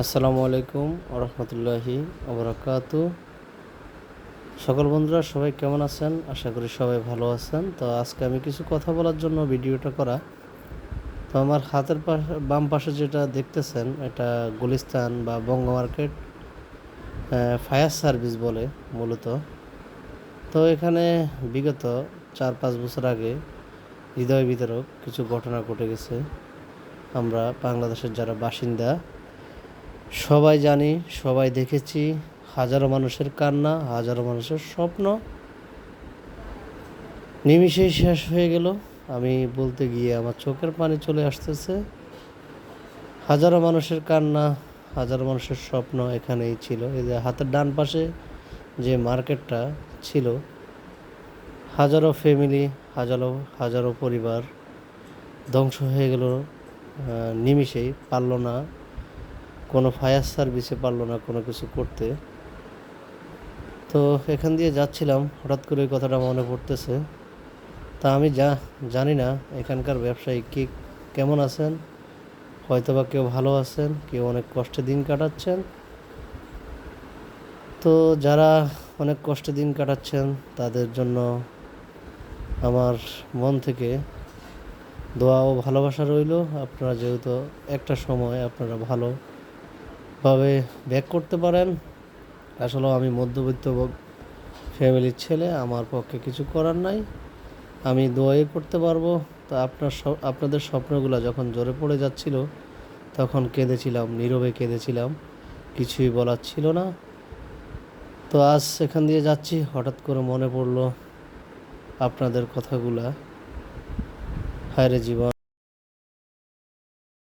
আসসালামু আলাইকুম রহমতুল্লাহি আবরাকাত সকল বন্ধুরা, সবাই কেমন আছেন? আশা করি সবাই ভালো আছেন। তো আজকে আমি কিছু কথা বলার জন্য ভিডিওটা করা। তো আমার হাতের পাশে বাম পাশে যেটা দেখতেছেন, এটা গুলিস্তান বা বঙ্গ মার্কেট ফায়ার সার্ভিস বলে মূলত। তো এখানে বিগত চার পাঁচ বছর আগে হৃদয় বিতরক কিছু ঘটনা ঘটে গেছে। আমরা বাংলাদেশের যারা বাসিন্দা সবাই জানি, সবাই দেখেছি, হাজারো মানুষের কান্না, হাজারো মানুষের স্বপ্ন। নিমিষেই শেষ হয়ে গেল। আমি বলতে গিয়ে আমার চোখের পানি চলে আসতেছে। হাজারো মানুষের কান্না, হাজারো মানুষের স্বপ্ন এখানেই ছিল। এই যে হাতের ডান পাশে যে মার্কেটটা ছিল, হাজারো ফ্যামিলি, হাজারো হাজারো পরিবার ধ্বংস হয়ে গেল। নিমিষেই পারল না কোনো ফায়ার সার্ভিসে পারল না কোনো কিছু করতে। তো এখান দিয়ে যাচ্ছিলাম, হঠাৎ করে ওই কথাটা মনে পড়তেছে। তা আমি যা, জানি না এখানকার ব্যবসায়ী কে কেমন আছেন, হয়তোবা কেউ ভালো আছেন, কেউ অনেক কষ্টে দিন কাটাচ্ছেন। তো যারা অনেক কষ্টে দিন কাটাচ্ছেন, তাদের জন্য আমার মন থেকে দোয়া ও ভালোবাসা রইল। আপনারা যেহেতু একটা সময় আপনারা ভালো ভাবে ব্যাক করতে পারেন। আসলে আমি মধ্যবিত্ত ফ্যামিলির ছেলে, আমার পক্ষে কিছু করার নাই। আমি দোয়াই করতে পারব। তা আপনার আপনাদের স্বপ্নগুলো যখন জোরে পড়ে যাচ্ছিল, তখন কেঁদেছিলাম, নীরবে কেঁদেছিলাম। কিছুই বলার ছিল না। তো আজ এখান দিয়ে যাচ্ছি। হঠাৎ করে মনে পড়ল আপনাদের কথাগুলা। হায়রে জীবন।